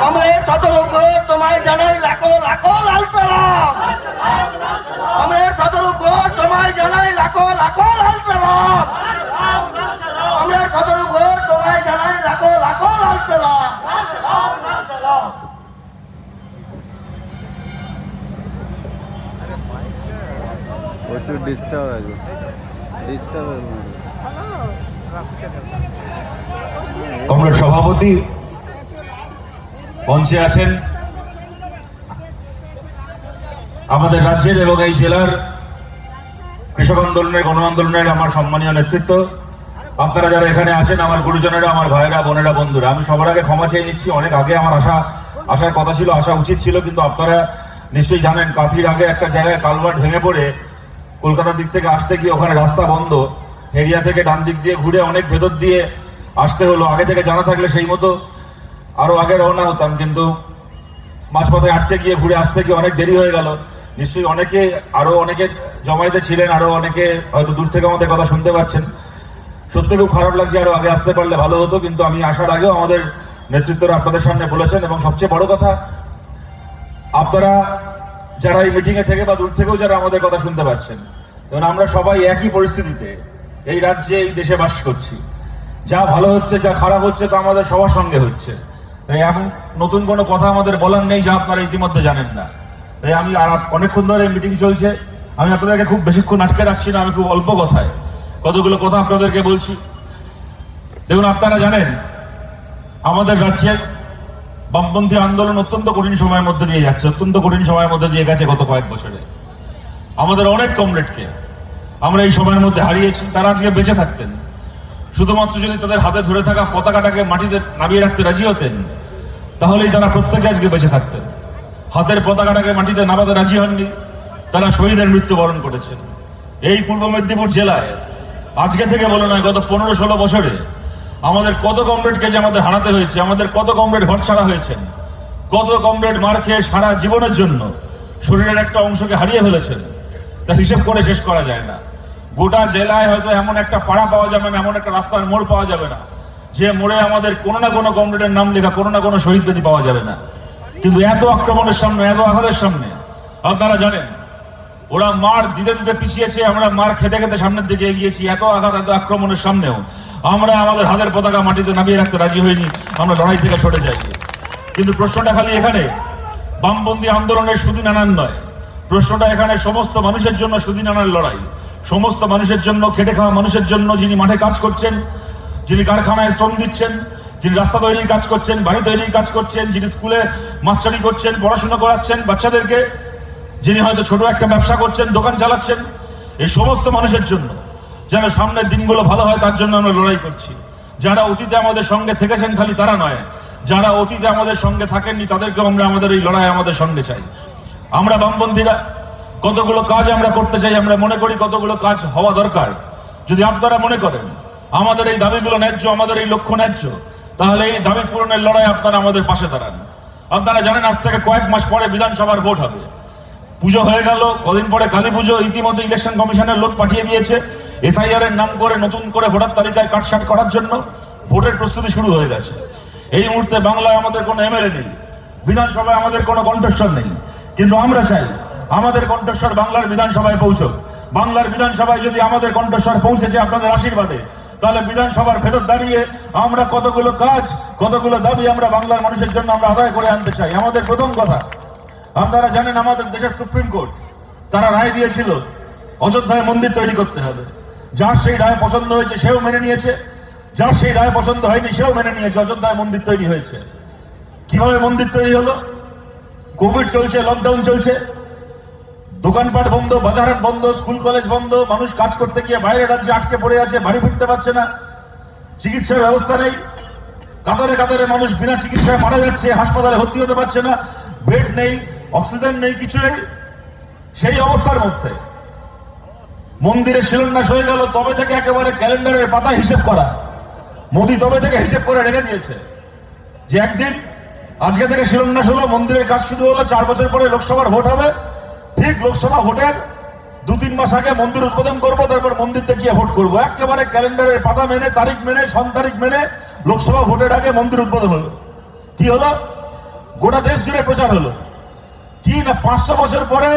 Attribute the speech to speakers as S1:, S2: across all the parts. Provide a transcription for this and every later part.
S1: Comrade সদর ঘোষ তোমায় জানাই লাখো লাখো লাল সালাম। কমরেড সদর ঘোষ তোমায় জানাই লাখো লাখো লাল সালাম। কমরেড সদর ঘোষ তোমায় জানাই লাখো লাখো লাল সালাম।
S2: প্রচুর ডিস্টার্ব আছে ডিস্টার্ব
S3: কমরেড সভাপতি, মঞ্চে আছেন আমাদের রাজ্যের এবং এই জেলার কৃষক আন্দোলনের, গণ আন্দোলনের আমার সম্মানীয় নেতৃত্ব। আপনারা যারা এখানে আছেন আমার গুরুজনেরা, আমার ভাইয়েরা, বোনেরা, বন্ধুরা, আমি সবার আগে ক্ষমা চেয়ে নিচ্ছি। অনেক আগে আমার আশা আসার কথা ছিল আসা উচিত ছিল, কিন্তু আপনারা নিশ্চয়ই জানেন, কাঁথির আগে একটা জায়গায় কালভার্ট ভেঙে পড়ে কলকাতার দিক থেকে আসতে গিয়ে ওখানে রাস্তা বন্ধ। এরিয়া থেকে ডান দিক দিয়ে ঘুরে অনেক ভেতর দিয়ে আসতে হলো। আগে থেকে জানা থাকলে সেই মতো আরও আগে রওনা হতাম, কিন্তু মাঝপথে আটকে গিয়ে ঘুরে আসতে গিয়ে অনেক দেরি হয়ে গেল। নিশ্চয়ই অনেকে, আরও অনেকে জমাইতে ছিলেন, আরও অনেকে হয়তো দূর থেকে আমাদের কথা শুনতে পাচ্ছেন। সত্যি খুব খারাপ লাগছে আরও আগে আসতে পারলে ভালো হতো, কিন্তু আমি আসার আগেও আমাদের নেতৃত্বরা আপনাদের সামনে বলেছেন, এবং সবচেয়ে বড় কথা, আপনারা যারা এই মিটিং এ থেকে বা দূর থেকেও যারা আমাদের কথা শুনতে পাচ্ছেন কারণ আমরা সবাই একই পরিস্থিতিতে এই রাজ্যে, এই দেশে বাস করছি। যা ভালো হচ্ছে, যা খারাপ হচ্ছে, তা আমাদের সবার সঙ্গে হচ্ছে। তাই এমন নতুন কোনো কথা আমাদের বলার নেই, যা আপনারা ইতিমধ্যে জানেন না। তাই আমি আর অনেকক্ষণ ধরে মিটিং চলছে। আমি আপনাদেরকে খুব বেশিক্ষণ আটকে রাখছি না, আমি খুব অল্প কথায়। কতগুলো কথা আপনাদেরকে বলছি। দেখুন, আপনারা জানেন, আমাদের রাজ্যে বামপন্থী আন্দোলন অত্যন্ত কঠিন সময়ের মধ্যে দিয়ে যাচ্ছে, অত্যন্ত কঠিন সময়ের মধ্যে দিয়ে গেছে গত কয়েক বছরে। আমাদের অনেক কমরেডকে আমরা এই সময়ের মধ্যে হারিয়েছি, তারা আজকে বেঁচে থাকতেন শুধুমাত্র যদি তাদের হাতে ধরে থাকা পতাকাটাকে মাটিতে নামিয়ে রাখতে রাজি হতেন, তাহলেই তারা প্রত্যেকে আজকে বেঁচে থাকতেন। হাতের পতাকাটাকে মাটিতে নামাতে রাজি হননি, তারা শহীদের মৃত্যুবরণ করেছেন। এই পূর্ব মেদিনীপুর জেলায় আজকে থেকে বলে নয়, গত পনেরো ষোলো বছরে আমাদের কত কমরেডকে যে আমাদের হারাতে হয়েছে, আমাদের কত কমরেড ঘর ছাড়া হয়েছেন, কত কমরেড মার খেয়ে সারা জীবনের জন্য শরীরের একটা অংশকে হারিয়ে ফেলেছেন, তা হিসেব করে শেষ করা যায় না। গোটা জেলায় হয়তো এমন একটা পাড়া পাওয়া যাবে না, এমন একটা রাস্তার মোড় পাওয়া যাবে না, যে মোড়ে আমাদের কোনো না কোনো কমরেডের নাম লেখা, কোনো না কোনো শহীদ পাওয়া যাবে না। কিন্তু এত আক্রমণের সামনে, এত আঘাতের সামনে, আপনারা জানেন, ওরা মার দিতে দিতে পিছিয়েছে, আমরা মার খেতে খেতে সামনের দিকে এগিয়েছি, এত আঘাত, এত আক্রমণের সামনেও আমরা আমাদের হাতের পতাকা মাটিতে নামিয়ে রাখতে রাজি হইনি, আমরা লড়াই থেকে সরে যাই। কিন্তু প্রশ্নটা খালি এখানে বামবন্দি আন্দোলনের সুদিন আনার নয়, প্রশ্নটা এখানে সমস্ত মানুষের জন্য সুদিন আনার লড়াই। সমস্ত মানুষের জন্য, খেটে খাওয়া মানুষের জন্য যিনি মাঠে কাজ করছেন, যিনি কারখানায় শ্রম দিচ্ছেন, যিনি রাস্তা তৈরির কাজ করছেন, বাড়ি তৈরির কাজ করছেন, যিনি স্কুলে মাস্টারি করছেন, পড়াশোনা করাচ্ছেন, বাচ্চাদেরকে, যিনি হয়তো ছোট একটা ব্যবসা করছেন, দোকান চালাচ্ছেন, এই সমস্ত মানুষের জন্য, যেন সামনের দিনগুলো ভালো হয়, তার জন্য আমরা লড়াই করছি। যারা অতীতে আমাদের সঙ্গে থেকেছেন খালি তারা নয়, যারা অতীতে আমাদের সঙ্গে থাকেননি, তাদেরকেও আমরা আমাদের এই লড়াই আমাদের সঙ্গে চাই। আমরা বামপন্থীরা কতগুলো কাজ আমরা করতে চাই, আমরা মনে করি কতগুলো কাজ হওয়া দরকার। যদি আপনারা মনে করেন, আমাদের এই দাবিগুলো ন্যায্য, আমাদের এই লক্ষ্য ন্যায্য, তাহলে এই দাবি পূরণের লড়াই আপনারা আমাদের পাশে দাঁড়ান। আপনারা জানেন, আজ থেকে কয়েক মাস পরে বিধানসভার ভোট হবে। পুজো হয়ে গেল, কদিন পরে কালী পুজো, ইতিমধ্যে ইলেকশন কমিশনের লোক পাঠিয়ে দিয়েছে। এসআইআর এর নাম করে, নতুন করে ভোটার তালিকায় কাটসাট করার জন্য ভোটের প্রস্তুতি শুরু হয়ে গেছে। এই মুহূর্তে বাংলায় আমাদের কোনো এমএলএ নেই, বিধানসভায় আমাদের কোনো কণ্ঠস্বর নেই। কিন্তু আমরা চাই আমাদের কণ্ঠস্বর বাংলার বিধানসভায় পৌঁছক। বাংলার বিধানসভায় যদি আমাদের কণ্ঠস্বর পৌঁছেছে আপনাদের আশীর্বাদে, তাহলে বিধানসভার ভেতর দাঁড়িয়ে আমরা কতগুলো কাজ, কতগুলো দাবি আমরা বাংলার মানুষের জন্য আমরা আদায় করে আনতে চাই, আমাদের প্রথম কথা। আপনারা জানেন আমাদের দেশের সুপ্রিম কোর্ট, তারা রায় দিয়েছিল, অযোধ্যায় মন্দির তৈরি করতে হবে। যার সেই রায় পছন্দ হয়েছে সেও মেনে নিয়েছে, যার সেই রায় পছন্দ হয়নি সেও মেনে নিয়েছে, অযোধ্যায় মন্দির তৈরি হয়েছে। কীভাবে মন্দির তৈরি হলো? কোভিড চলছে, লকডাউন চলছে দোকানপাট বন্ধ, বাজারহাট বন্ধ, স্কুল, কলেজ বন্ধ, মানুষ কাজ করতে গিয়ে বাইরে রাজ্যে আটকে পড়ে আছে, বাড়ি ফিরতে পারছে না, চিকিৎসার ব্যবস্থা নেই। কাতারে কাতারে মানুষ বিনা চিকিৎসায় মারা যাচ্ছে, হাসপাতালে ভর্তি হতে পারছে না, বেড নেই, অক্সিজেন নেই কিছু নেই। সেই অবস্থার মধ্যে মন্দিরে শিলান্যাস হয়ে গেল, তবে থেকে একেবারে ক্যালেন্ডারের পাতা হিসেব করা। মোদি তবে থেকে হিসেব করে রেখে দিয়েছে যে একদিন আজকে থেকে শিলান্যাস হলো, মন্দিরের কাজ শুরু হলো, চার বছর পরে লোকসভার ভোট হবে। ঠিক লোকসভা ভোটের দু তিন মাস আগে মন্দির উদ্বোধন করব, তারপর মন্দিরতে গিয়ে ভোট করব। একেবারে ক্যালেন্ডারের পাতা মেনে, তারিখ মেনে, সন তারিখ মেনে লোকসভা ভোটের আগে মন্দির উদ্বোধন হলো। কি হলো? গোটা দেশ জুড়ে প্রচার হলো। কি না পাঁচশো বছর পরে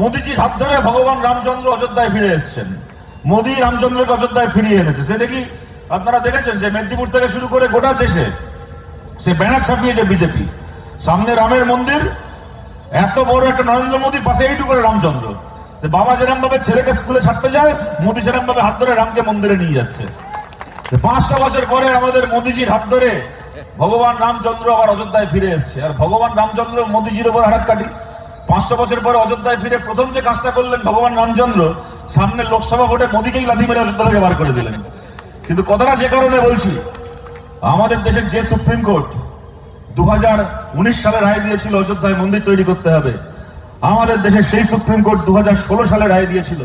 S3: মোদিজির হাত ধরে ভগবান রামচন্দ্র অযোধ্যায় ফিরে এসেছেন। মোদি রামচন্দ্রকে অযোধ্যায় ফিরিয়ে এনেছে। সে দেখি আপনারা দেখেছেন যে মেদিনীপুর থেকে শুরু করে গোটা দেশে সে ব্যানার ছাপিয়েছে বিজেপি। সামনে রামের মন্দির এত বড় একটা নরেন্দ্র মোদীর পাশে এইটুকু রামচন্দ্র। যে বাবা যেরকম ভাবে ছেলেকে স্কুলে ছাড়তে যায়, মোদী সেরকম ভাবে হাত ধরে রামকে মন্দিরে নিয়ে যাচ্ছে। পাঁচশো বছর পরে আমাদের মোদীজির হাত ধরে ভগবান রামচন্দ্র আবার অযোধ্যায় ফিরে এসছে। আর ভগবান রামচন্দ্র মোদিজির উপর হারাত কাটি। পাঁচশো বছর পরে অযোধ্যায় ফিরে প্রথম যে কাজটা করলেন ভগবান রামচন্দ্র, সামনে লোকসভা ভোটে মোদীকেই লাথি মেরে অযোধ্যা বার করে দিলেন। কিন্তু কথাটা যে কারণে বলছি, আমাদের দেশের যে সুপ্রিম কোর্ট দু হাজার উনিশ সালে রায় দিয়েছিল অযোধ্যায় মন্দির তৈরি করতে হবে। আমাদের দেশে সেই সুপ্রিম কোর্ট দু হাজার ষোলো সালে রায় দিয়েছিল।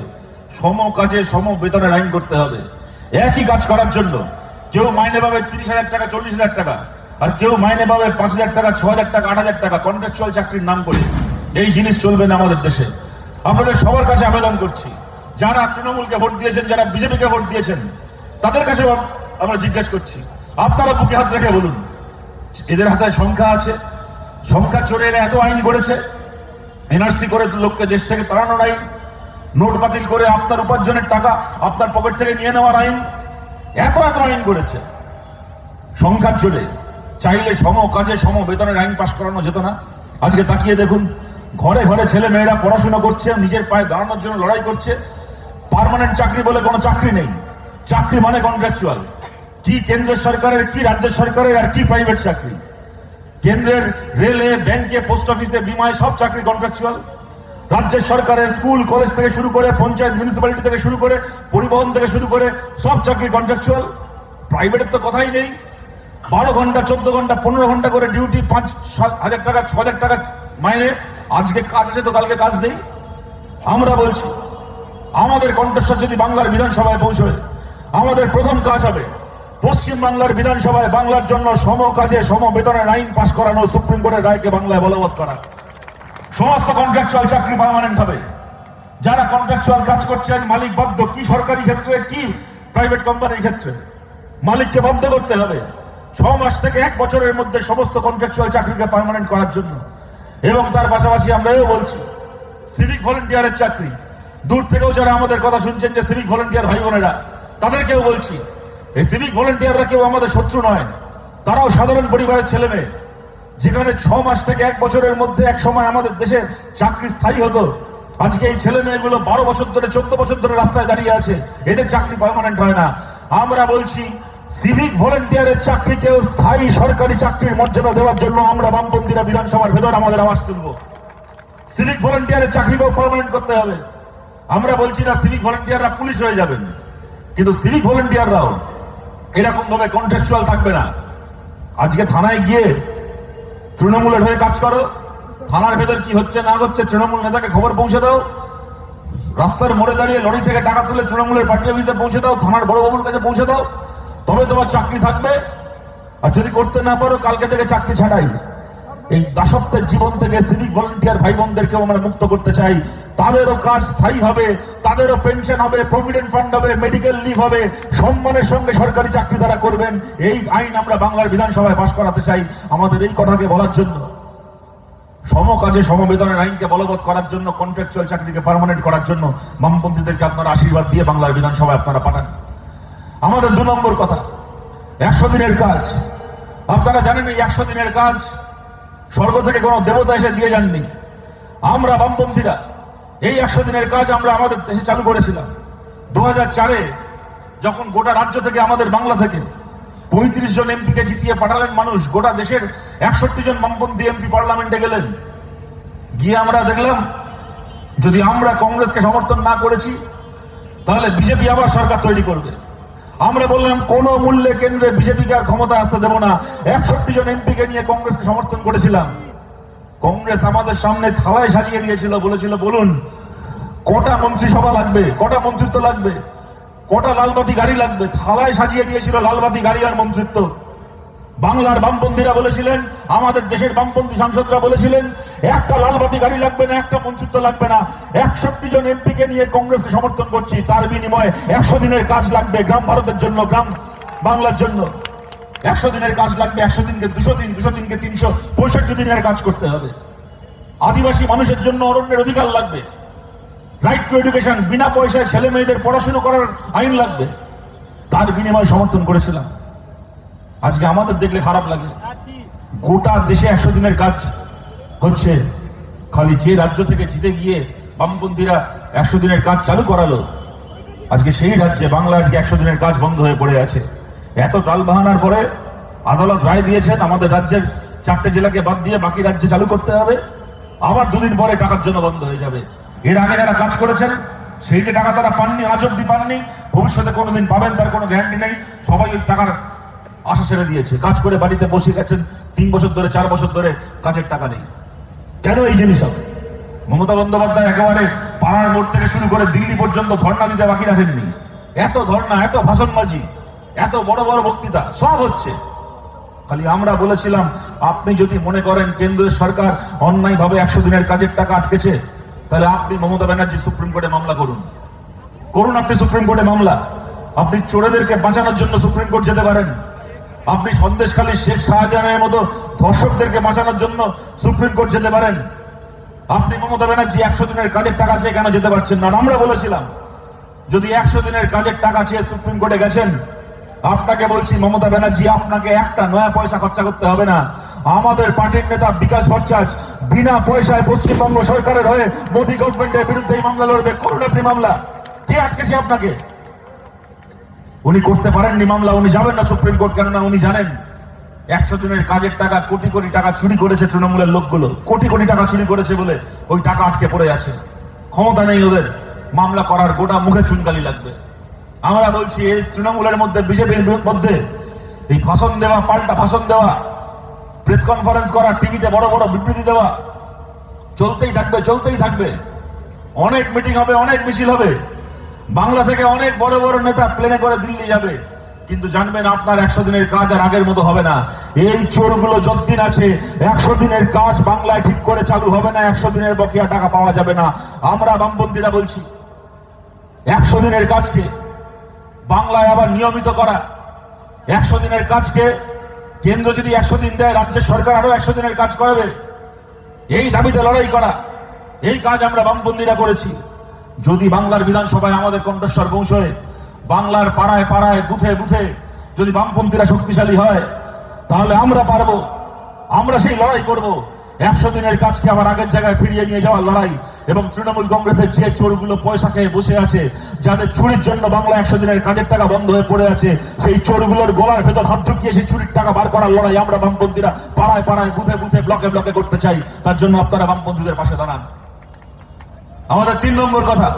S3: সম কাজে, সম বেতনের আইন করতে হবে। একই কাজ করার জন্য কেউ মাইনে পাবে তিরিশ হাজার টাকা, চল্লিশ হাজার টাকা, আর কেউ মাইনে পাবে পাঁচ হাজার টাকা ছ হাজার টাকা, আট হাজার টাকা কন্ট্রাকচুয়াল চাকরির নাম করে। এই জিনিস চলবে না আমাদের দেশে। আপনাদের সবার কাছে আবেদন করছি। যারা তৃণমূলকে ভোট দিয়েছেন, যারা বিজেপিকে ভোট দিয়েছেন, তাদের কাছে আমরা জিজ্ঞেস করছি। আপনারা বুকে হাত রেখে বলুন। এদের হাতে সংখ্যা আছে। সংখ্যা চোরে এরা এত আইন করেছে। এনআরসি করে লোককে দেশ থেকে তাড়ানোর আইন, নোট বাতিল করে আপনার উপার্জনের টাকা আপনার পকেট থেকে নিয়ে নেওয়ার আইন, এত এত আইন করেছে। সংখ্যার চোরে, চাইলে সম কাজে সম বেতনের আইন পাশ করানো যেত না। আজকে তাকিয়ে দেখুন, ঘরে ঘরে ছেলে মেয়েরা পড়াশোনা করছে, নিজের পায়ে দাঁড়ানোর জন্য লড়াই করছে। পার্মানেন্ট চাকরি বলে কোনো চাকরি নেই। চাকরি মানে কন্ট্রাকচুয়াল কি কেন্দ্র সরকারের কি রাজ্য সরকারের আর কি প্রাইভেট চাকরি? কেন্দ্রের রেলে, ব্যাংকে পোস্ট অফিসে বিমায় সব চাকরি কন্ট্রাকচুয়াল রাজ্যের সরকারের স্কুল কলেজ থেকে শুরু করে, পঞ্চায়েত মিউনিসিপ্যালিটি থেকে শুরু করে, পরিবহন থেকে শুরু করে, সব চাকরি কন্ট্রাকচুয়াল প্রাইভেটের তো কথাই নেই। বারো ঘণ্টা, চোদ্দ ঘণ্টা, পনেরো ঘণ্টা করে ডিউটি পাঁচ হাজার টাকা, ছ হাজার টাকা মাইনে। আজকে কাজ আছে তো, কালকে কাজ নেই। আমরা বলছি, আমাদের কণ্ঠস্বর যদি বাংলার বিধানসভায় পৌঁছয়, আমাদের প্রথম কাজ হবে পশ্চিম বাংলার বিধানসভায় বাংলার জন্য সম কাজে সম বেতনের আইন পাশ করানো সুপ্রিম কোর্টের রায়কে বাংলায় বলবৎ করা। সমস্ত কন্ট্রাকচুয়াল চাকরি পার্মানেন্ট হবে। যারা কন্ট্রাকচুয়াল কাজ করছেন, মালিক বাধ্য কি সরকারি ক্ষেত্রে, কি প্রাইভেট কোম্পানির ক্ষেত্রে? মালিককে বাধ্য করতে হবে। ছ মাস থেকে এক বছরের মধ্যে সমস্ত কন্ট্রাকচুয়াল চাকরিকে পার্মানেন্ট করার জন্য। এবং তার পাশাপাশি আমরা এও বলছি সিভিক ভলেন্টিয়ারের চাকরি। দূর থেকেও যারা আমাদের কথা শুনছেন যে সিভিক ভলেন্টিয়ার ভাই বোনেরা তাদেরকেও বলছি এই সিভিক ভলেন্টিয়াররা কেউ আমাদের শত্রু নয়। তারাও সাধারণ পরিবারের ছেলে মেয়ে যেখানে ছ মাস থেকে এক বছরের মধ্যে এক সময় আমাদের দেশে চাকরি স্থায়ী হতো। আজকে এই ছেলে মেয়েগুলো বারো বছর ধরে, চোদ্দ বছর ধরে রাস্তায় দাঁড়িয়ে আছে। এদের চাকরি পার্মানেন্ট হয় না। আমরা বলছি সিভিক ভলেন্টিয়ারের চাকরিকেও স্থায়ী সরকারি চাকরির মর্যাদা দেওয়ার জন্য আমরা বামপন্থীরা বিধানসভার ভেতর আমাদের আওয়াজ তুলব। সিভিক ভলেন্টিয়ারের চাকরিকেও পার্মানেন্ট করতে হবে। আমরা বলছি না সিভিক ভলেন্টিয়াররা পুলিশ হয়ে যাবেন। কিন্তু সিভিক ভলেন্টিয়াররাও এরকম ভাবে কন্ট্রাকচুয়াল থাকবে না। আজকে থানায় গিয়ে তৃণমূলের হয়ে কাজ করো। থানার ভেতর কি হচ্ছে, না হচ্ছে তৃণমূল নেতাকে খবর পৌঁছে দাও। রাস্তার মোড়ে দাঁড়িয়ে লরি থেকে টাকা তুলে তৃণমূলের পার্টি অফিসে পৌঁছে দাও, থানার বড়বাবুর কাছে পৌঁছে দাও। তবে তোমার চাকরি থাকবে। আর যদি করতে না পারো, কালকে থেকে চাকরি ছাড়াই এই দাসত্বের জীবন থেকে সিভিক ভলেন্টিয়ার ভাই বোনদেরকেও আমরা মুক্ত করতে চাই। তাদেরও কাজ স্থায়ী হবে, তাদেরও পেনশন হবে প্রভিডেন্ট ফান্ড হবে মেডিকেল লিভ হবে, সম্মানের সঙ্গে সরকারি চাকরি তারা করবেন, এই আইন আমরা বাংলার বিধানসভায় পাশ করাতে চাই আমাদের এই কথাকে বলার জন্য। সমকাজে সমবেতনের আইনকে বলবৎ করার জন্য কন্ট্রাকচুয়াল চাকরিকে পার্মানেন্ট করার জন্য বামপন্থীদেরকে আপনারা আশীর্বাদ দিয়ে বাংলার বিধানসভায় আপনারা পাঠান। আমাদের দু নম্বর কথা, একশো দিনের কাজ। আপনারা জানেন এই একশো দিনের কাজ স্বর্গ থেকে কোনো দেবতা এসে দিয়ে যাননি। আমরা বামপন্থীরা, এই একশো দিনের কাজ আমরা আমাদের দেশে চালু করেছিলাম। দু চারে যখন গোটা রাজ্য থেকে আমাদের বাংলা থেকে পঁয়ত্রিশ জন এমপিকে জিতিয়ে পাঠালেন মানুষ, গোটা দেশের একষট্টি জন বামপন্থী এমপি পার্লামেন্টে গেলেন। গিয়ে আমরা দেখলাম, যদি আমরা কংগ্রেসকে সমর্থন না করেছি, তাহলে বিজেপি আবার সরকার তৈরি করবে। আমরা বললাম, কোন মূল্যে কেন্দ্রে বিজেপিকে আর ক্ষমতা আসতে দেব না। একষট্টি জন এমপিকে নিয়ে কংগ্রেসকে সমর্থন করেছিলাম। কংগ্রেস আমাদের সামনে থালায় সাজিয়ে দিয়েছিল, বলেছিল, বলুন, কটা মন্ত্রিসভা লাগবে? কটা মন্ত্রিত্ব লাগবে? কটা লালবাতি গাড়ি লাগবে? থালায় সাজিয়ে দিয়েছিল লালবাতি গাড়ি আর মন্ত্রিত্ব। বাংলার বামপন্থীরা বলেছিলেন, আমাদের দেশের বামপন্থী সাংসদরা বলেছিলেন, একটা লালবাতি গাড়ি লাগবে না, একটা মন্ত্রিত্ব লাগবে না। একষট্টি জন এমপিকে নিয়ে কংগ্রেসকে সমর্থন করছি, তার বিনিময়ে একশো দিনের কাজ লাগবে গ্রাম ভারতের জন্য, গ্রাম বাংলার জন্য। একশো দিনের কাজ লাগবে, একশো দিনকে দুশো দিন, দুশো দিনকে তিনশো, পঁয়ষট্টি দিনের কাজ করতে হবে। আদিবাসী মানুষের জন্য অরণ্যের অধিকার লাগবে। রাইট টু এডুকেশন বিনা পয়সায় ছেলে মেয়েদের পড়াশুনো করার আইন লাগবে। তার বিনিময়ে সমর্থন করেছিলাম। আজকে আমাদের দেখলে খারাপ লাগে। গোটা দেশে একশো দিনের কাজ হচ্ছে। খালি যে রাজ্য থেকে জিতে গিয়ে বামপন্থীরা একশো দিনের কাজ চালু করালো, আজকে সেই রাজ্যে বাংলা আজকে একশো দিনের কাজ বন্ধ হয়ে পড়ে আছে। এত টাল বাহানার পরে আদালত রায় দিয়েছেন, আমাদের রাজ্যের চারটে জেলাকে বাদ দিয়ে বাকি রাজ্যে চালু করতে হবে। আবার দুদিন পরে টাকার জন্য বন্ধ হয়ে যাবে। এর আগে যারা কাজ করেছেন, সেই যে টাকা তারা পাননি, আজ অব্দি পাননি, ভবিষ্যতে কোনোদিন পাবেন, তার কোনো গ্যারান্টি নেই। সবাই টাকার আশা ছেড়ে দিয়েছে। কাজ করে বাড়িতে বসে গেছেন তিন বছর ধরে, চার বছর ধরে, কাজের টাকা নেই। কেন এই জিনিস হবে? মমতা বন্দ্যোপাধ্যায় একেবারে পাড়ার মোড় থেকে শুরু করে দিল্লি পর্যন্ত ধর্ণা দিতে বাকি রাখেননি। এত ধর্ণা, এত ভাষণবাজি, এত বড় বড় বক্তৃতা, সব হচ্ছে। খালি আমরা বলেছিলাম, আপনি যদি মনে করেন কেন্দ্রের সরকার অন্যায় ভাবে একশো দিনের কাজের টাকা আটকেছে, তাহলে আপনি মমতা ব্যানার্জি সুপ্রিম কোর্টে মামলা করুন। করুন আপনি সুপ্রিম কোর্টে মামলা। আপনি চোরেদেরকে বাঁচানোর জন্য সুপ্রিম কোর্ট যেতে পারেন। আপনি সন্দেশখালী শেখ শাহজাহানের মতো ধর্ষকদেরকে বাঁচানোর জন্য সুপ্রিম কোর্ট যেতে পারেন? আপনি মমতা ব্যানার্জি একশো দিনের কাজের টাকা চেয়ে কেন যেতে পারছেন না? আমরা বলেছিলাম, যদি একশো দিনের কাজের টাকা চেয়ে সুপ্রিম কোর্টে গেছেন, আপনাকে বলছি মমতা ব্যানার্জি, আপনাকে একটা নয়া পয়সা খরচা করতে হবে না। আমাদের পার্টির নেতা বিকাশ ভট্টাচ বিনা পয়সায় পশ্চিমবঙ্গ সরকারের হয়ে মোদী গভর্নমেন্টের বিরুদ্ধে এই মামলা লড়বে করুন আপনি মামলা। কে আটকেছে আপনাকে? উনি করতে পারেননি মামলা, উনি যাবেন না সুপ্রিম কোর্ট, কেননা উনি জানেন একশো জনের কাজের টাকা, কোটি কোটি টাকা চুরি করেছে তৃণমূলের লোকগুলো। কোটি কোটি টাকা চুরি করেছে বলে ওই টাকা আটকে পড়ে আছে। ক্ষমতা নেই ওদের। মামলা করার গোটা মুখে চুনকালি লাগবে। আমরা বলছি, এই তৃণমূলের মধ্যে, বিজেপির মধ্যে, এই ভাষণ দেওয়া, পাল্টা ভাষণ দেওয়া, প্রেস কনফারেন্স করা টিভিতে বড় বড় বিবৃতি দেওয়া, চলতেই থাকবে চলতেই থাকবে। অনেক মিটিং হবে, অনেক মিছিল হবে। বাংলা থেকে অনেক বড় বড় নেতা প্লেনে করে দিল্লি যাবে। কিন্তু জানবেন আপনার একশো দিনের কাজ আর আগের মতো হবে না। এই চোরগুলো যতদিন আছে, একশো দিনের কাজ বাংলায় ঠিক করে চালু হবে না, একশো দিনের বকেয়া টাকা পাওয়া যাবে না। আমরা বামপন্থীরা বলছি, একশো দিনের কাজকে বাংলায় আবার নিয়মিত করা। একশো দিনের কাজকে কেন্দ্র যদি একশো দিন দেয়, রাজ্যের সরকার আরও একশো দিনের কাজ করাবে। এই দাবিতে লড়াই করা। এই কাজ আমরা বামপন্থীরা করেছি। যদি বাংলার বিধানসভায় আমাদের কণ্ঠস্বর পৌঁছয়, বাংলার পাড়ায় পাড়ায়, বুথে বুথে যদি বামপন্থীরা শক্তিশালী হয়, তাহলে আমরা পারব। আমরা সেই লড়াই করব। একশো দিনের কাজকে আবার আগের জায়গায় ফিরিয়ে নিয়ে যাওয়ার লড়াই এবং তৃণমূল কংগ্রেসের যে চোরগুলো পয়সা খেয়ে বসে আছে, যাদের চুরির জন্য বাংলা একশো দিনের কাজের টাকা বন্ধ হয়ে পড়ে আছে, সেই চোরগুলোর গলার ভেতর হাত ঢুকিয়ে সেই চুরির টাকা বার করার লড়াই আমরা বামপন্থীরা পাড়ায় পাড়ায়, বুথে বুথে, ব্লকে ব্লকে করতে চাই। তার জন্য আপনারা বামপন্থীদের পাশে দাঁড়ান। আমাদের তিন নম্বর কথা,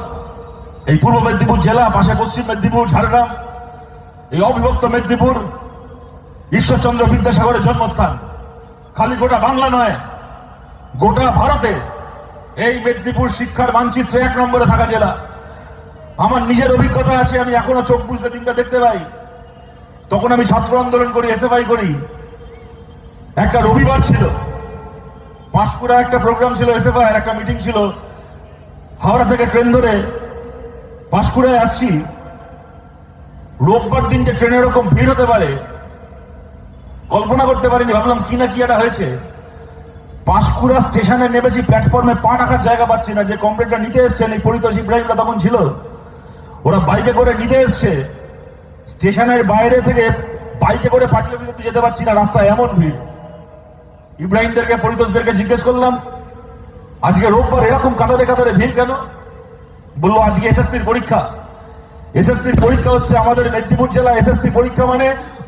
S3: এই পূর্ব মেদিনীপুর জেলা, পাশে পশ্চিম মেদিনীপুর, ঝাড়গ্রাম, এই অবিভক্ত মেদিনীপুর, ঈশ্বরচন্দ্র বিদ্যাসাগরের জন্মস্থান। খালি গোটা বাংলা নয়, গোটা ভারতে এই মেদিনীপুর শিক্ষার মানচিত্রে এক নম্বরে থাকা জেলা। আমার নিজের অভিজ্ঞতা আছে, আমি এখনও চোখ বুঝলে দিনটা দেখতে পাই। তখন আমি ছাত্র আন্দোলন করি, এসএফআই করি। একটা রবিবার ছিল পাঁশকুড়া একটা প্রোগ্রাম ছিল, এসএফআই একটা মিটিং ছিল। হাওড়া থেকে ট্রেন ধরে পাঁশকুড়ায় আসছি। রোববার দিন যে ট্রেনে এরকম ভিড় হতে পারে। কল্পনা করতে পারিনি, ভাবলাম কি না কি একটা হয়েছে। পাঁশকুড়া স্টেশনে নেমেছি, প্ল্যাটফর্মে পা রাখার জায়গা পাচ্ছি না, যে কমপ্লেনটা নিতে এসছেন এই পরিতোষ ইব্রাহিমরা তখন ছিল। ওরা বাইকে করে নিতে এসছে। স্টেশনের বাইরে থেকে বাইকে করে পার্টি অফিস যেতে পারছি না, রাস্তায় এমন ভিড়। ইব্রাহিমদেরকে, পরিতোষদেরকে জিজ্ঞেস করলাম আজকে রোববার এরকম কাতারে কাতারে ভিড় কেন? বলল, আজকে এসএসসির পরীক্ষা। এসএসসির পরীক্ষা হচ্ছে আমাদের মেদিনীপুর জেলা এসএসসি পরীক্ষা মানে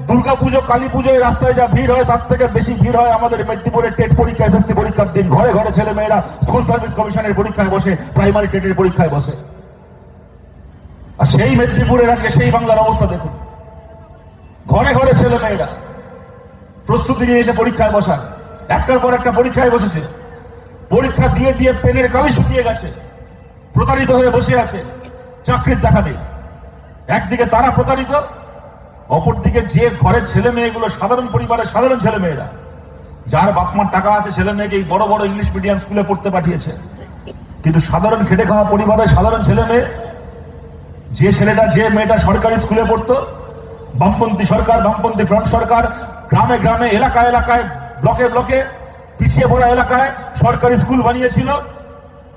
S3: দুর্গা পুজো কালী পুজোয় রাস্তায় যা ভিড় হয়, তার থেকে বেশি ভিড় হয় আমাদের মেদিনীপুরের টেট পরীক্ষা, এসএসসি পরীক্ষার দিন। ঘরে ঘরে ছেলে মেয়েরা স্কুল সার্ভিস কমিশনের পরীক্ষায় বসে, প্রাইমারি টেটের পরীক্ষায় বসে। আর সেই মেদিনীপুরের আজকে সেই বাংলার অবস্থা দেখুন। ঘরে ঘরে ছেলে মেয়েরা প্রস্তুতি নিয়ে এসে পরীক্ষায় বসা একটার পর একটা পরীক্ষায় বসেছে। পরীক্ষা দিয়ে দিয়ে পেনের কালি শুকিয়ে গেছে। প্রতারিত হয়ে বসে আছে। চাকরির দেখা নেই। একদিকে তারা প্রতারিত, অপরদিকে যে ঘরের ছেলে মেয়েগুলো সাধারণ পরিবারের সাধারণ ছেলে মেয়েরা, যার বাপ মার টাকা আছে, ছেলে মেয়েকে এই বড় বড় ইংলিশ মিডিয়াম স্কুলে পড়তে পাঠিয়েছে। কিন্তু সাধারণ খেটে খাওয়া পরিবারের সাধারণ ছেলে মেয়ে, যে ছেলেটা, যে মেয়েটা সরকারি স্কুলে পড়তো, বামপন্থী সরকার, বামপন্থী ফ্রন্ট সরকার, গ্রামে গ্রামে, এলাকায় এলাকায়, ব্লকে ব্লকে, পিছিয়ে পড়া এলাকায় সরকারি স্কুল বানিয়েছিল,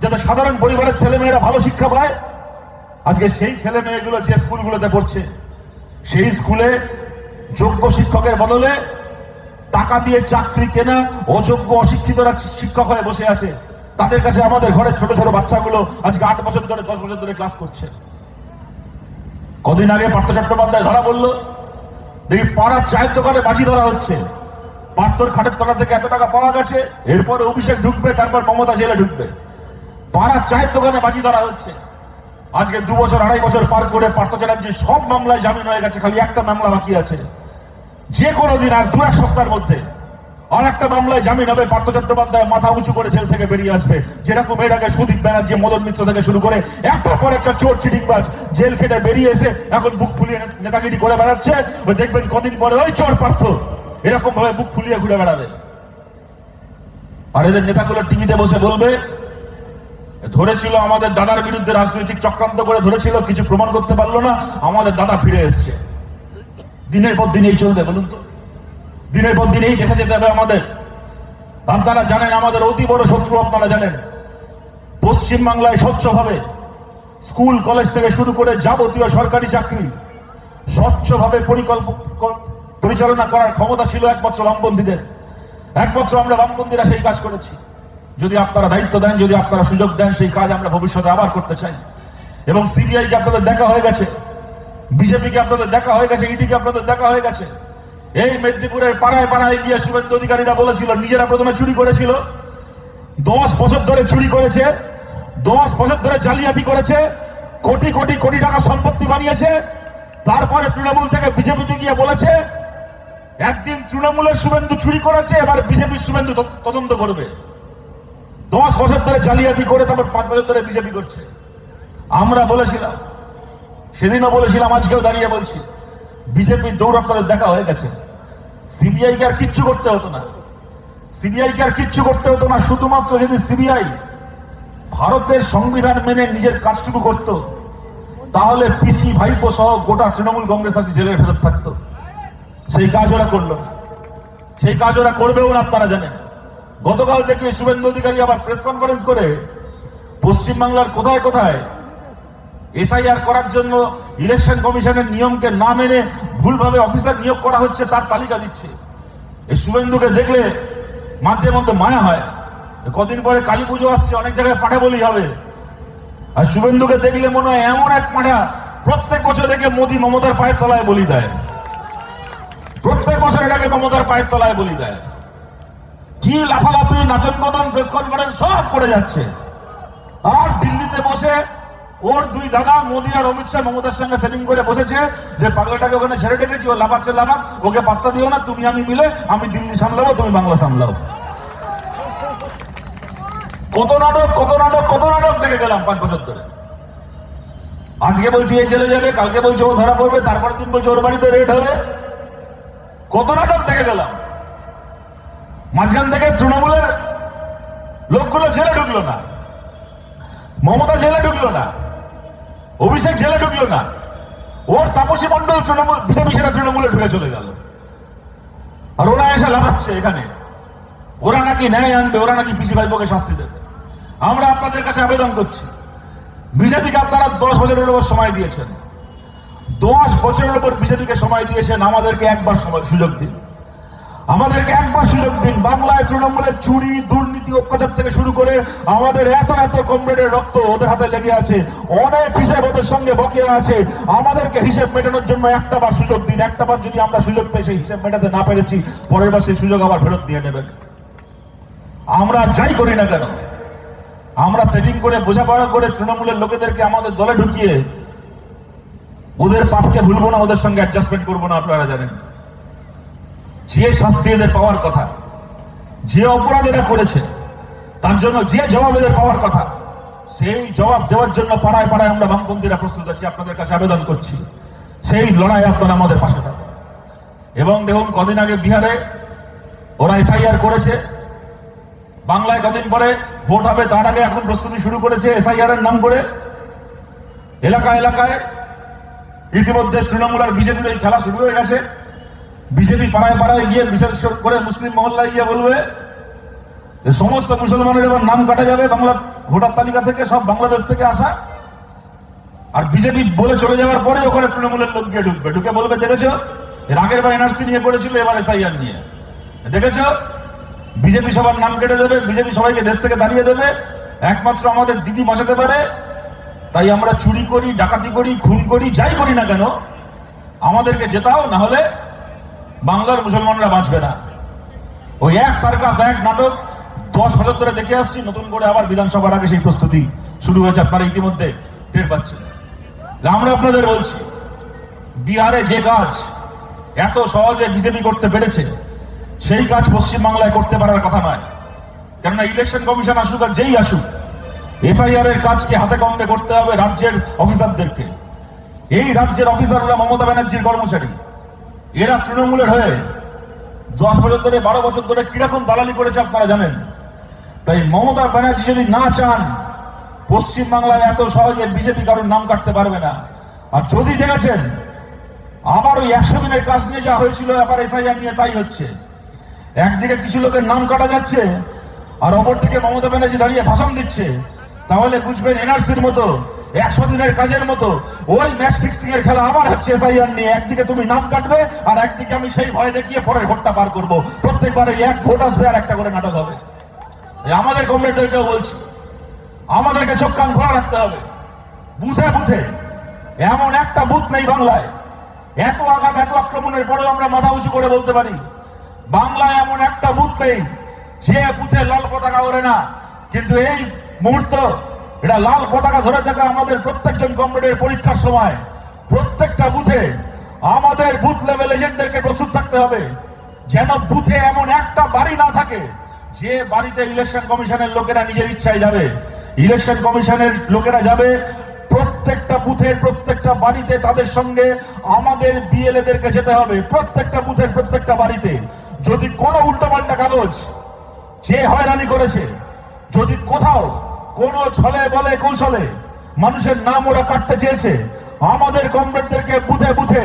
S3: যাতে সাধারণ পরিবারের ছেলে মেয়েরা ভালো শিক্ষা পায়। আজকে সেই ছেলে মেয়েগুলো যে স্কুলগুলোতে পড়ছে, সেই স্কুলে যোগ্য শিক্ষকের বদলে টাকা দিয়ে চাকরি কেনা অযোগ্য অশিক্ষিতরা শিক্ষক হয়ে বসে আছে। তাদের কাছে আমাদের ঘরে ছোট ছোট বাচ্চাগুলো আজকে আট বছর ধরে, দশ বছর ধরে ক্লাস করছে। কদিন আগে পার্থ চট্টোপাধ্যায় ধরা বলল দেখি পাড়ার চায়ের দোকানে বাজি ধরা হচ্ছে। পার্থর খাটের তলা থেকে এত টাকা পাওয়া গেছে, এরপরে অভিষেক ঢুকবে, তারপর মমতা জেলে ঢুকবে। পাড়ার চায়ের দোকানে বাজি ধরা হচ্ছে। আজকে দু বছর, আড়াই বছর পার করে পার্থ চ্যাটার্জি সব মামলায় জামিন হয়ে গেছে, খালি একটা মামলা বাকি আছে। যে কোনো দিন আর দু এক সপ্তাহের মধ্যে আর একটা মামলায় জামিন হবে, পার্থ চট্টোপাধ্যায় মাথা উঁচু করে জেল থেকে বেরিয়ে আসবে। যেরকম এর আগে সুদীপ ব্যানার্জি, মদন মিত্র থেকে শুরু করে একটার পর একটা চোর চিটিংবাজ জেল খেটে বেরিয়ে এসে এখন বুক ফুলিয়ে নেতাগিরি করে বেড়াচ্ছে। দেখবেন কদিন পরে, ওই চোর পার্থ। এরকম ভাবে বুক ফুলিয়ে ঘুরে বেড়াবে। আর এদের নেতাগুলো টিভিতে বসে বলবে, ধরেছিল আমাদের দাদার বিরুদ্ধে রাজনৈতিক চক্রান্ত করে ধরেছিল, কিছু প্রমাণ করতে পারল না, আমাদের দাদা ফিরে এসছে। দিনের পর দিন এই চলবে, বলুন তো। দিনের পর দিন এই দেখে যেতে হবে আমাদের। আপনারা জানেন, আমাদের অতি বড় শত্রু আপনারা জানেন। পশ্চিম বাংলায় স্বচ্ছভাবে স্কুল, কলেজ থেকে শুরু করে যাবতীয় সরকারি চাকরি স্বচ্ছভাবে পরিকল্প ক- পরিচালনা করার ক্ষমতা ছিল একমাত্র বামপন্থীদের। একমাত্র আমরা বামপন্থীরা সেই কাজ করেছি। যদি আপনারা দায়িত্ব দেন, যদি আপনারা সুযোগ দেন, সেই কাজ আমরা ভবিষ্যতে আবার করতে চাই। এবং সিবিআই কে আপনাদের দেখা হয়ে গেছে বিজেপিকে আপনাদের দেখা হয়ে গেছে ইডিকে আপনাদের দেখা হয়ে গেছে। এই মেদিনীপুরের পাড়ায় পাড়ায় গিয়ে শুভেন্দু অধিকারীরা বলেছিল, নিজেরা প্রথমে চুরি করেছিল। দশ বছর ধরে চুরি করেছে, দশ বছর ধরে জালিয়াতি করেছে, কোটি কোটি কোটি টাকা সম্পত্তি বানিয়েছে। তারপরে তৃণমূল থেকে বিজেপিতে গিয়ে বলেছে একদিন তৃণমূলের শুভেন্দু চুরি করেছে, এবার বিজেপির শুভেন্দু তদন্ত করবে। দশ বছর ধরে জালিয়াতি করে তারপর পাঁচ বছর ধরে বিজেপি করছে। আমরা বলেছিলাম, সেদিনও বলেছিলাম, আজকেও দাঁড়িয়ে বলছি বিজেপির দৌড় দেখা হয়ে গেছে। সিবিআই কে আর কিচ্ছু করতে হতো না। সিবিআই কে আর কিচ্ছু করতে হতো না, শুধুমাত্র যদি সিবিআই ভারতের সংবিধান মেনে নিজের কাজটুকু করত, তাহলে পিসি, ভাইপো সহ গোটা তৃণমূল কংগ্রেস আজকে জেলের ভেতর থাকতো। সেই কাজ ওরা করল। সেই কাজ ওরা করবেও না আপনারা জানেন। গতকাল থেকে শুভেন্দু অধিকারী আবার প্রেস কনফারেন্স করে পশ্চিমবাংলার কোথায় কোথায় এসআইআর করার জন্য ইলেকশন কমিশনের নিয়মকে না মেনে ভুলভাবে অফিসার নিয়োগ করা হচ্ছে তার তালিকা দিচ্ছে। এই শুভেন্দুকে দেখলে মাঝে মধ্যে মায়া হয়। কদিন পরে কালী পুজো আসছে, অনেক জায়গায় পাঠা বলি হবে। আর শুভেন্দুকে দেখলে মনে হয় এমন এক পাঠা প্রত্যেক বছর দেখে মোদী মমতার পায়ের তলায় বলি দেয়। প্রত্যেক বছর এটাকে মমতার পায়ের তলায় বলি দেয়। কি লাফালাফি, নাচন কদন, প্রেস কনফারেন্স, সব করে যাচ্ছে। আর দিল্লিতে বসে ওর দুই দাদা, মোদী আর অমিত শাহ মমতার সঙ্গে সেটিং করে বসেছে যে পাগলাটাকে ওখানে ছেড়ে রেখেছি, ও লাফাচ্ছে, লাফাক, ওকে পাত্তা দিও না, তুমি আমি মিলে আমি দিল্লি সামলাবো, তুমি বাংলা সামলাও। কত নাটক কত নাটক কত নাটক দেখে গেলাম পাঁচ বছর ধরে। আজকে বলছি এই ছেলে যাবে, কালকে বলছে ও ধরা পড়বে তারপর দিন বলছে ওর বাড়িতে রেট হবে। কত নাটক দেখে গেলাম। মাঝখান থেকে তৃণমূলের লোকগুলো জেলে ঢুকলো না। মমতা জেলে ঢুকলো না। অভিষেক জেলে ঢুকলো না। ওর তাপসী মন্ডল তৃণমূল বিজেপি সেরা তৃণমূলে ঢুকে চলে গেল। আর ওরা এসে লাফাচ্ছে এখানে। ওরা নাকি ন্যায় আনবে, ওরা নাকি পিসি ভাইপোকে শাস্তি দেবে। আমরা আপনাদের কাছে আবেদন করছি। বিজেপিকে আপনারা দশ বছরের সময় দিয়েছেন। দশ বছরের উপর বিজেপিকে সময় দিয়েছেন, আমাদেরকে একবার সময় সুযোগ দিন। আমাদেরকে একবার সুযোগ দিন। বাংলায় তৃণমূলের চুরি, দুর্নীতি, অত্যাচার থেকে শুরু করে আমাদের এত এত কমরেডের রক্ত ওদের হাতে লেগে আছে। অনেক হিসেব ওদের সঙ্গে বকেয়া আছে। আমাদেরকে হিসেব মেটানোর জন্য একটা বার সুযোগ দিন। একটা বার যদি আমরা সুযোগ পেয়ে সেই হিসেব মেটাতে না পেরেছি, পরের বার সেই সুযোগ আবার ফেরত দিয়ে নেবেন। আমরা যাই করি না কেন? আমরা সেটিং করে বোঝাপড়া করে তৃণমূলের লোকেদেরকে আমাদের দলে ঢুকিয়ে ওদের পাপকে ভুলবো না, ওদের সঙ্গে অ্যাডজাস্টমেন্ট করব না, আপনারা জানেন। যে শাস্তি এদের পাওয়ার কথা, যে অপরাধ এরা করেছে, তার জন্য যে জবাব এদের পাওয়ার কথা, সেই জবাব দেওয়ার জন্য পাড়ায় পাড়ায় আমরা বামপন্থীরা প্রস্তুত আছি। আপনাদের কাছে আবেদন করছি, সেই লড়াই আপনারা আমাদের পাশে থাকুন। এবং দেখুন, কদিন আগে বিহারে ওরা এসআইআর করেছে। বাংলায় কদিন পরে ভোট হবে, তার আগে এখন প্রস্তুতি শুরু করেছে এসআইআর এর নাম করে। এলাকা এলাকায় ইতিমধ্যে তৃণমূল আর বিজেপির এই খেলা শুরু হয়ে গেছে। বিজেপি পাড়ায় পাড়ায় গিয়ে বিশেষ করে মুসলিম মহল্লায় গিয়ে বলবে যে, সমস্ত মুসলমানের এবার নাম কাটা যাবে বাংলা ভোটার তালিকা থেকে, সব বাংলাদেশ থেকে আসা। আর বিজেপি বলে চলে যাওয়ার পরে ওখানে তৃণমূলের লোক গিয়ে ঢুকবে। ঢুকে বলবে, দেখেছ? এর আগের বার এনআরসি নিয়ে করেছিল, এবার এসআইআর নিয়ে। দেখেছ? বিজেপি সবার নাম কেটে দেবে, বিজেপি সবাইকে দেশ থেকে দাঁড়িয়ে দেবে। একমাত্র আমাদের দিদি বাঁচাতে পারে তাই আমরা চুরি করি, ডাকাতি করি, খুন করি, যাই করি না কেন, আমাদেরকে জেতাও, না হলে বাংলার মুসলমানরা বাঁচবে না। ওই এক সার্কাস, এক নাটক, দশ বছর ধরে দেখে আসছি, নতুন করে আবার বিধানসভার আগে সেই প্রস্তুতি শুরু হয়েছে আপনারা ইতিমধ্যে টের পাচ্ছেন। আমরা আপনাদের বলছি, বিহারে যে কাজ এত সহজে বিজেপি করতে পেরেছে, সেই কাজ পশ্চিমবাংলায় করতে পারার কথা নয়। কেননা ইলেকশন কমিশন আসুক আর যেই আসুক এসআইআর এর কাজকে হাতে কমবে করতে হবে রাজ্যের অফিসারদেরকে। এই রাজ্যের অফিসাররা মমতা ব্যানার্জির কর্মচারী। এরা তৃণমূলের হয়ে দশ বছর ধরে, বারো বছর ধরে কীরকম দালালি করেছে আপনারা জানেন? তাই মমতা ব্যানার্জি যদি না চান পশ্চিম বাংলায় এত সহজে বিজেপি কারোর নাম কাটতে পারবে না। আর যদি দেখেছেন আবার ওই একশো দিনের কাজ নিয়ে যা হয়েছিল আবার এসআইআর নিয়ে তাই হচ্ছে। একদিকে কিছু লোকের নাম কাটা যাচ্ছে, আর অপরদিকে মমতা ব্যানার্জি দাঁড়িয়ে ভাষণ দিচ্ছে। তাহলে বুঝবেন এনআরসির মতো, একশো দিনের কাজের মতো, ওই ম্যাচ ফিক্সিং এর খেলা আবার হচ্ছে এসআইআর নিয়ে একদিকে তুমি নাম কাটবে, আর একদিকে আমি সেই ভয় দেখিয়ে পরের ভোটটা পার করব। প্রত্যেকবারে এক ভোট আসবে আর একটা করে নাটক হবে। আমাদের কমরেডদেরকেও বলছি। আমাদেরকে চোখ কান খোলা রাখতে হবে। বুথে বুথে। এমন একটা বুথ নেই বাংলায়। এত আঘাত, এত আক্রমণের পরেও আমরা মাথা উঁচু করে বলতে পারি। বাংলায় এমন একটা বুথ নেই, যে বুথে লাল পতাকা ওড়ে না। কিন্তু এই মুহূর্ত এটা লাল পতাকা ধরে থাকা আমাদের প্রত্যেকজন কমরেডের পরীক্ষার সময়। প্রত্যেকটা বুথে আমাদের বুথ লেভেল এজেন্টদেরকে প্রস্তুত থাকতে হবে। যেন বুথে এমন একটা বাড়ি না থাকে, যে বাড়িতে ইলেকশন কমিশনের লোকেরা নিজের ইচ্ছায় যাবে। ইলেকশন কমিশনের লোকেরা যাবে, প্রত্যেকটা বুথের প্রত্যেকটা বাড়িতে তাদের সঙ্গে আমাদের বিএলএদেরকে যেতে হবে, প্রত্যেকটা বুথের প্রত্যেকটা বাড়িতে। যদি কোনো উল্টোপাল্টা কাগজ যে হয়রানি করেছে, যদি কোথাও কোনো ছলে বলে কৌশলে মানুষের নাম ওরা কাটতে চেয়েছে। আমাদের কমরেডদেরকে বুথে বুথে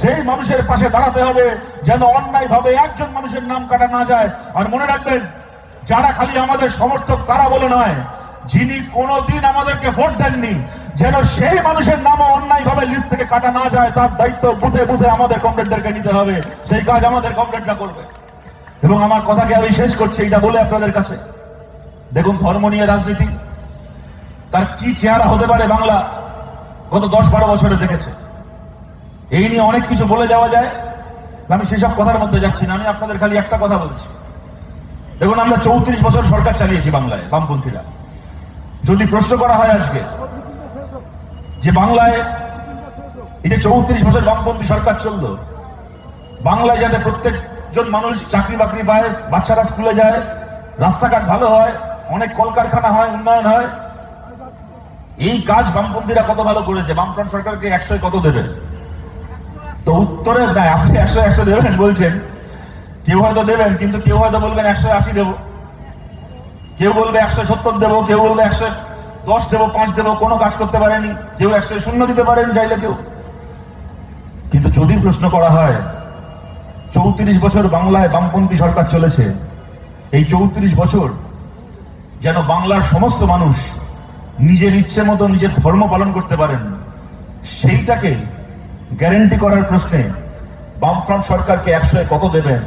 S3: সেই মানুষের পাশে দাঁড়াতে হবে যেন অন্যায় ভাবে একজন মানুষের নাম কাটা না যায়। আর মনে রাখবেন, যারা খালি আমাদের সমর্থক তারা বলে নয়, যিনি কোনোদিন আমাদেরকে ভোট দেননি, যেন সেই মানুষের নামও অন্যায় ভাবে লিস্ট থেকে কাটা না যায়, তার দায়িত্ব বুথে বুথে আমাদের কমরেডদেরকে নিতে হবে। সেই কাজ আমাদের কমরেডরা করবে। এবং আমার কথাকে আমি শেষ করছি? এটা বলে আপনাদের কাছে। দেখুন, ধর্ম নিয়ে রাজনীতি তার কি চেহারা হতে পারে বাংলা? গত দশ বারো বছরে দেখেছে। এই নিয়ে অনেক কিছু বলে যাওয়া যায় আমি সেসব কথার মধ্যে যাচ্ছি না। আমি আপনাদের খালি একটা কথা বলছি। দেখুন, আমরা চৌত্রিশ বছর সরকার চালিয়েছি বাংলায়, বামপন্থীরা। যদি প্রশ্ন করা হয় আজকে, যে বাংলায় এই যে চৌত্রিশ বছর বামপন্থী সরকার চলল, বাংলায় যাতে প্রত্যেকজন মানুষ চাকরি বাকরি পায়, বাচ্চারা স্কুলে যায়, রাস্তাঘাট ভালো হয়, অনেক কলকারখানা হয়, উন্নয়ন হয় এই কাজ বামপন্থীরা কত ভালো করেছে? বামফ্রন্ট সরকারকে একশো কত দেবে? তো উত্তরে দেয়, আপনি একশো একশো দেবেন বলছেন। কেউ হয়তো দেবেন, কিন্তু কেউ হয়তো বলবেন একশো আশি দেবো। কেউ বলবে একশো সত্তর দেবো, কেউ বলবে একশো দশ দেবো, পাঁচ দেবো, কোনো কাজ করতে পারেনি। কেউ একশো শূন্য দিতে পারেন চাইলে কেউ। কিন্তু যদি প্রশ্ন করা হয়, চৌত্রিশ বছর বাংলায় বামপন্থী সরকার চলেছে, এই চৌত্রিশ বছর যেন বাংলার সমস্ত মানুষ নিজের ইচ্ছে মতো নিজের ধর্ম পালন করতে পারেন। সেইটাকে গ্যারেন্টি করার প্রশ্নে বামফ্রন্ট সরকারকে একশো কত দেবেন?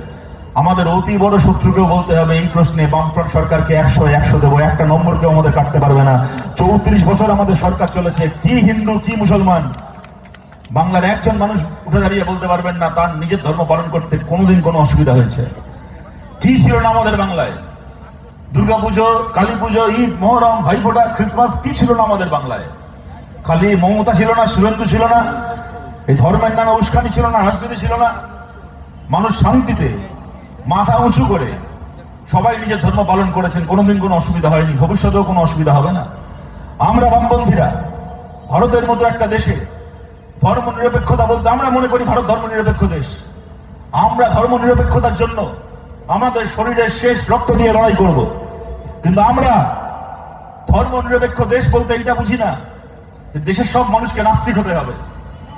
S3: আমাদের অতি বড় শত্রুকেও বলতে হবে এই প্রশ্নে বামফ্রন্ট সরকারকে একশো একশো দেবো। একটা নম্বর কেউ আমাদের কাটতে পারবে না। চৌত্রিশ বছর আমাদের সরকার চলেছে। কি হিন্দু, কি মুসলমান? বাংলার একজন মানুষ উঠে দাঁড়িয়ে বলতে পারবেন না, তার নিজের ধর্ম পালন করতে কোনোদিন কোনো অসুবিধা হয়েছে। কি ছিল না আমাদের বাংলায়? দুর্গাপুজো কালী পুজো ঈদ, মোহরম, ভাইফোঁটা ক্রিসমাস কি ছিল না আমাদের বাংলায়? খালি মমতা ছিল না সুরেন্দ্র ছিল না, এই ধর্মের নামে উস্কানি ছিল না হাসপাতি ছিল না। মানুষ শান্তিতে, মাথা উঁচু করে, সবাই নিজের ধর্ম পালন করেছেন, কোনোদিন কোনো অসুবিধা হয়নি, ভবিষ্যতেও কোনো অসুবিধা হবে না। আমরা বামপন্থীরা, ভারতের মতো একটা দেশে ধর্ম নিরপেক্ষতা বলতে আমরা মনে করি ভারত ধর্ম নিরপেক্ষ দেশ। আমরা ধর্ম নিরপেক্ষতার জন্য আমাদের শরীরের শেষ রক্ত দিয়ে লড়াই করব। কিন্তু আমরা ধর্ম নিরপেক্ষ দেশ বলতে এটা বুঝি না যে দেশের সব মানুষকে নাস্তিক হতে হবে।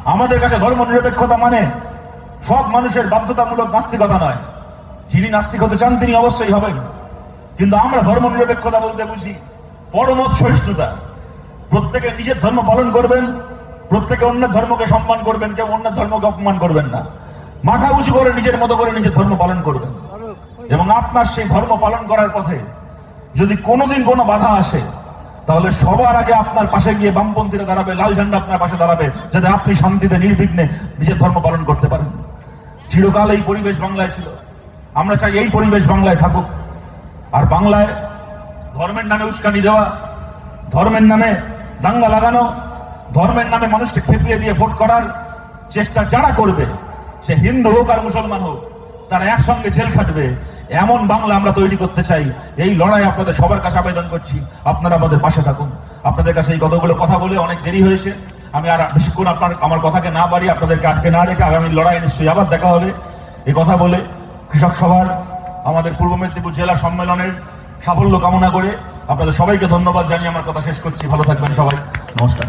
S3: আমাদের কাছে ধর্ম নিরপেক্ষতা মানে সব মানুষের বাধ্যতামূলক নাস্তিকতা নয়। যিনি নাস্তিক হতে চান তিনি অবশ্যই হবেন। কিন্তু আমরা ধর্ম নিরপেক্ষতা বলতে বুঝি পরমত সহিষ্ণুতা। প্রত্যেকে নিজের ধর্ম পালন করবেন, প্রত্যেকে অন্যের ধর্মকে সম্মান করবেন, কেউ অন্যের ধর্মকে অপমান করবেন না। মাথা উঁচু করে নিজের মতো করে নিজের ধর্ম পালন করবেন। এবং আপনার সেই ধর্ম পালন করার পথে যদি কোনোদিন কোনো বাধা আসে, তাহলে সবার আগে আপনার পাশে গিয়ে বামপন্থীরা দাঁড়াবে, লাল ঝান্ডা আপনার পাশে দাঁড়াবে, যাতে আপনি শান্তিতে, নির্বিঘ্নে নিজের ধর্ম পালন করতে পারেন। চিরকাল এই পরিবেশ বাংলায় ছিল। আমরা চাই এই পরিবেশ বাংলায় থাকুক। আর বাংলায় ধর্মের নামে উস্কানি দেওয়া, ধর্মের নামে দাঙ্গা লাগানো, ধর্মের নামে মানুষকে খেপিয়ে দিয়ে ভোট করার চেষ্টা যারা করবে, সে হিন্দু হোক আর মুসলমান হোক, তারা একসঙ্গে জেল খাটবে। এমন বাংলা আমরা তৈরি করতে চাই। এই লড়াই আপনাদের সবার কাছে আবেদন করছি। আপনারা আমাদের পাশে থাকুন। আপনাদের কাছে এই কতগুলো কথা বলে অনেক দেরি হয়েছে। আমি আর বেশিক্ষণ আপনার, আমার কথাকে না পারি আপনাদেরকে আটকে না রেখে আগামী লড়াই নিশ্চয়ই আবার দেখা হবে। এই কথা বলে কৃষক সভার, আমাদের পূর্ব মেদিনীপুর জেলা সম্মেলনের সাফল্য কামনা করে আপনাদের সবাইকে ধন্যবাদ জানিয়ে আমার কথা শেষ করছি। ভালো থাকবেন সবাই। নমস্কার।